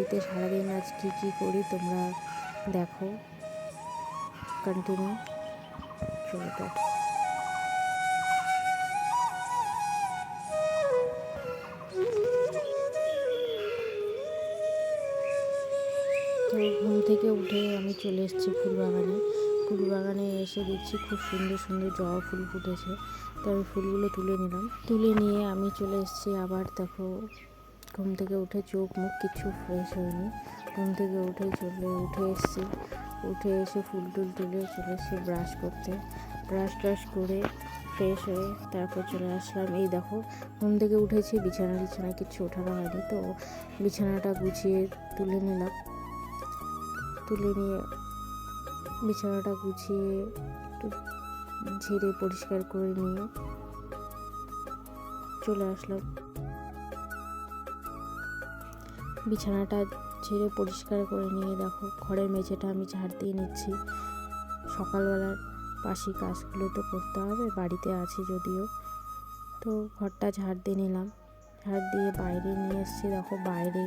বাড়িতে সারাদিন আজ কী কী করি তোমরা দেখো। কন্টিনিউ চলো তো। তো ঘুম থেকে উঠে আমি চলে এসেছি ফুলবাগানে। ফুলবাগানে এসে দেখছি খুব সুন্দর সুন্দর জবা ফুল ফুটেছে। তো আমি ফুলগুলো তুলে নিলাম। তুলে নিয়ে আমি চলে এসেছি আবার দেখো ঘুম থেকে উঠে চোখ মুখ কিছু ফ্রেশ হয়নি। ঘুম থেকে উঠে চলে, উঠে এসেছি। উঠে এসে ফুল টুল তুলে চলে এসেছি ব্রাশ করতে। ব্রাশ ট্রাশ করে ফ্রেশ হয়ে তারপর চলে আসলাম। এই দেখো, ঘুম থেকে উঠেছি, বিছানা বিছানা কিছু ওঠানো হয়নি তো। বিছানাটা গুছিয়ে তুলে নিলাম। তুলে নিয়ে বিছানাটা গুছিয়ে একটু ঝেড়ে পরিষ্কার করে নিয়ে চলে আসলাম। বিছানাটা ছেড়ে পরিষ্কার করে নিয়ে দেখো, ঘরের মেঝেটা আমি ঝাড় দিয়ে নিচ্ছি। সকালবেলার পাশি কাজগুলো তো করতে হবে, বাড়িতে আছি যদিও। তো ঘরটা ঝাড় দিয়ে নিলাম। ঝাড় দিয়ে বাইরে নিয়ে এসেছি, দেখো বাইরে।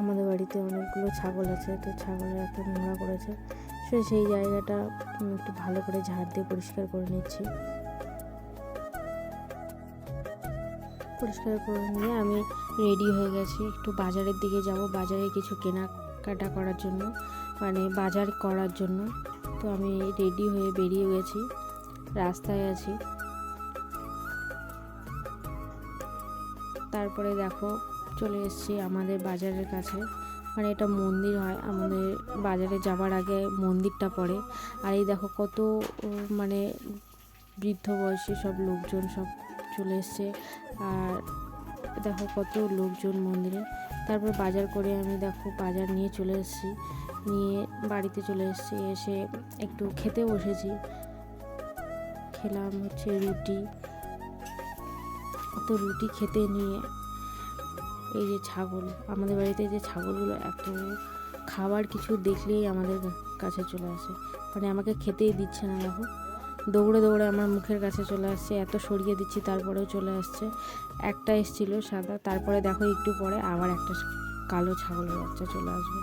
আমাদের বাড়িতে অনেকগুলো ছাগল আছে, তো ছাগলের একটা নোংরা করেছে সে সেই জায়গাটা একটু ভালো করে ঝাড় দিয়ে পরিষ্কার করে নিচ্ছি। পরিষ্কার করে নিয়ে আমি রেডি হয়ে গেছি। একটু বাজারের দিকে যাব, বাজারে কিছু কেনাকাটা করার জন্য মানে বাজার করার জন্য। তো আমি রেডি হয়ে বেরিয়ে গেছি, রাস্তায় আছি। তারপরে দেখো, চলে এসেছি আমাদের বাজারের কাছে। মানে এটা মন্দির হয়, আমাদের বাজারে যাওয়ার আগে মন্দিরটা পড়ে। আর এই দেখো কত মানে বৃদ্ধ বয়সী সব লোকজন সব চলে এসছে। আর দেখো কত লোকজন মন্দিরে। তারপর বাজার করে আমি দেখো বাজার নিয়ে চলে এসেছি। নিয়ে বাড়িতে চলে এসেছি, এসে একটু খেতে বসেছি। খেলাম হচ্ছে রুটি। তো রুটি খেতে নিয়ে এই যে ছাগল। আমাদের বাড়িতে যে ছাগলগুলো এত খাবার কিছু দেখলেই আমাদের কাছে চলে আসে। মানে আমাকে খেতেই দিচ্ছে না দেখো। দৌড়ে দৌড়ে আমার মুখের কাছে চলে আসছে, এত সরিয়ে দিচ্ছি, তারপরেও চলে আসছে। একটা এসছিল সাদা, তারপরে দেখো একটু পরে আবার একটা কালো ছাগলের বাচ্চা চলে আসবে।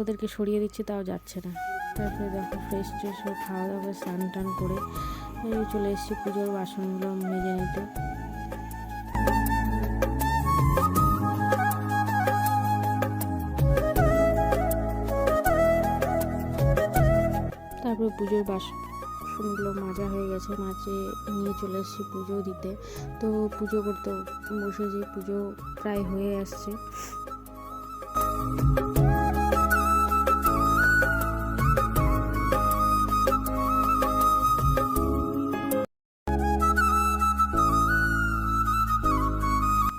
ওদেরকে সরিয়ে দিচ্ছি, তাও যাচ্ছে না। তারপরে দেখো ফ্রেশ ট্রেশ হয়ে খাওয়া দাওয়া স্নান টান করে চলে এসেছি পুজোর বাসনগুলো মেজে নিতে। তারপরে পুজোর বাসনগুলো মাজা হয়ে গেছে, মাঝে নিয়ে চলে এসেছি পুজো দিতে। তো পুজো করতে বসে যে পুজো প্রায় হয়ে আসছে।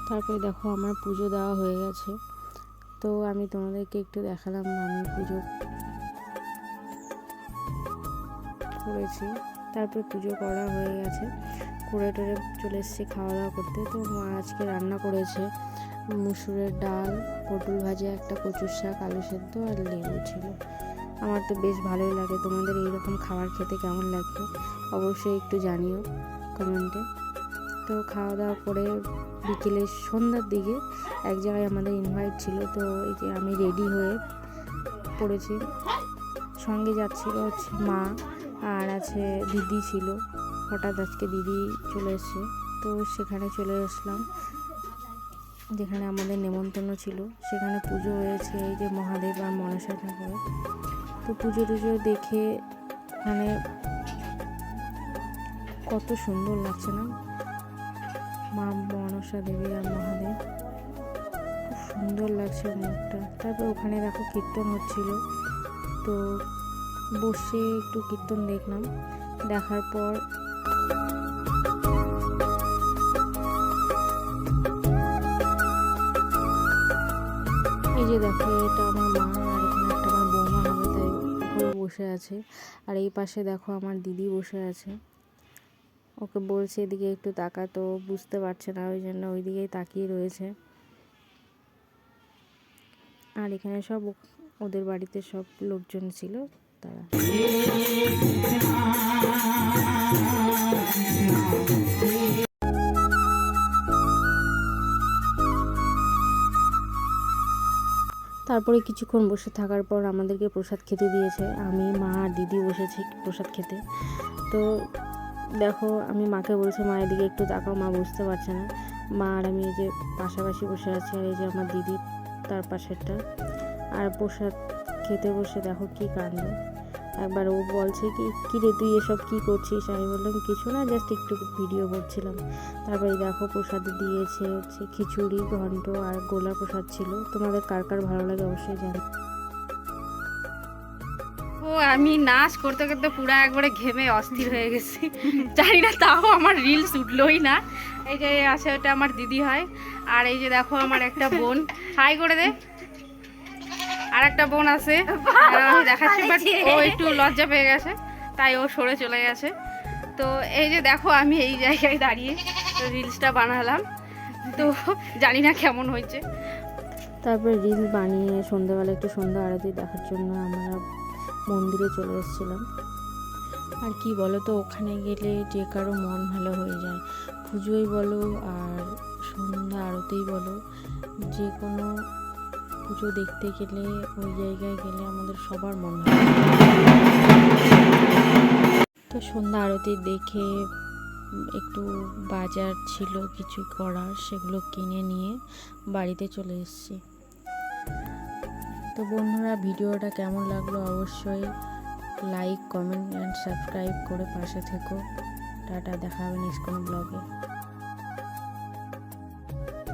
তারপরে দেখো আমার পুজো দেওয়া হয়ে গেছে। তো আমি তোমাদেরকে একটু দেখালাম আমি পুজো করেছি। তারপর পুজো করা হয়ে গেছে। করে টরে চলে এসেছি খাওয়া দাওয়া করতে। তো মা আজকে রান্না করেছে মুসুরের ডাল, পটল ভাজা, একটা কচুর শাক, আলু সেদ্ধ আর লেবু ছিল। আমার তো বেশ ভালোই লাগে। তোমাদের এইরকম খাবার খেতে কেমন লাগবে অবশ্যই একটু জানিও কমেন্টে। তো খাওয়া দাওয়া করে বিকেলে সন্ধ্যার দিকে এক জায়গায় আমাদের ইনভাইট ছিল। তো এই যে আমি রেডি হয়ে পড়েছি। সঙ্গে যাচ্ছিল হচ্ছে মা। আর আছে দিদি ছিল। হঠাৎ আজকে দিদি চলে এসছে। তো সেখানে চলে আসলাম। যেখানে আমাদের নেমন্তন্ন ছিল। সেখানে পুজো হয়েছে এই যে মহাদেব আর মনসা ঠাকুর তো পুজো টুজো দেখে মানে কত সুন্দর লাগছে না? মা মনসা দেবী আর মহাদেব। খুব সুন্দর লাগছে মুখটা। তারপর ওখানে দেখো কীর্তন হচ্ছিল। তো বসে একটু কীর্তন দেখলাম। দেখার পর এই যে দেখো, এটা আমার মা আর এখানে একটা আমার বৌমা হবে তাই উপরে বসে আছে। আর এই পাশে দেখো আমার দিদি বসে আছে। ওকে বলছে, এদিকে একটু তাকা তো, বুঝতে পারছে না। ওই জন্য ওই দিকেই তাকিয়ে রয়েছে। আর এখানে সব ওদের বাড়িতে সব লোকজন ছিল। তারা তারপরে কিছুক্ষণ বসে থাকার পর আমাদেরকে প্রসাদ খেতে দিয়েছে। আমি, মা আর দিদি বসেছি প্রসাদ খেতে। তো দেখো, আমি মাকে বলছি মায়ের দিকে একটু তাকাও, মা বুঝতে পারছে না। মা আর আমি এই যে পাশাপাশি বসে আছি, আর এই যে আমার দিদি তার পাশেরটা। আর প্রসাদ খেতে বসে দেখো কী কাণ্ড। একবার ও বলছে কি কী রে তুই এসব কী করছিস? আমি বললাম, কিছু না জাস্ট একটু ভিডিও করছিলাম। তারপরে দেখো প্রসাদ দিয়েছে হচ্ছে খিচুড়ি, ঘন্ট আর গোলা প্রসাদ ছিল। তোমাদের কার কার ভালো লাগে অবশ্যই জানো। ও, আমি নাচ করতে করতে পুরো একবারে ঘেমে অস্থির হয়ে গেছি। জানি না, তাও আমার রিলস উঠলোই না। এই যে আছে ওটা আমার দিদি হয়। আর এই যে দেখো আমার একটা বোন। হাই করে দে। আর একটা বোন আছে। দেখাচ্ছি বাট ও একটু লজ্জা পেয়ে গেছে তাই ও সরে চলে গেছে। তো এই যে দেখো আমি এই জায়গায় দাঁড়িয়ে রিলসটা বানালাম। তো জানি না কেমন হয়েছে। তারপরে রিল বানিয়ে সন্ধ্যাবেলা একটু সন্ধ্যা আরতি দেখার জন্য আমরা মন্দিরে চলে এসেছিলাম। আর কি বলো তো ওখানে গেলে যে কারও মন ভালো হয়ে যায়। পুজোই বলো আর সন্ধ্যা আরতেই বলো যে কোনো পুজো দেখতে গেলে, ওই জায়গায় গেলে আমাদের সবার মন হয়। তো সন্ধ্যা আরতি দেখে, একটু বাজার ছিল কিছু করার, সেগুলো কিনে নিয়ে বাড়িতে চলে এসেছি। তো বন্ধুরা, ভিডিওটা কেমন লাগল অবশ্যই লাইক কমেন্ট অ্যান্ড সাবস্ক্রাইব করে পাশে থেকো। টাটা, দেখা হবে নেক্সট কোনো ব্লগে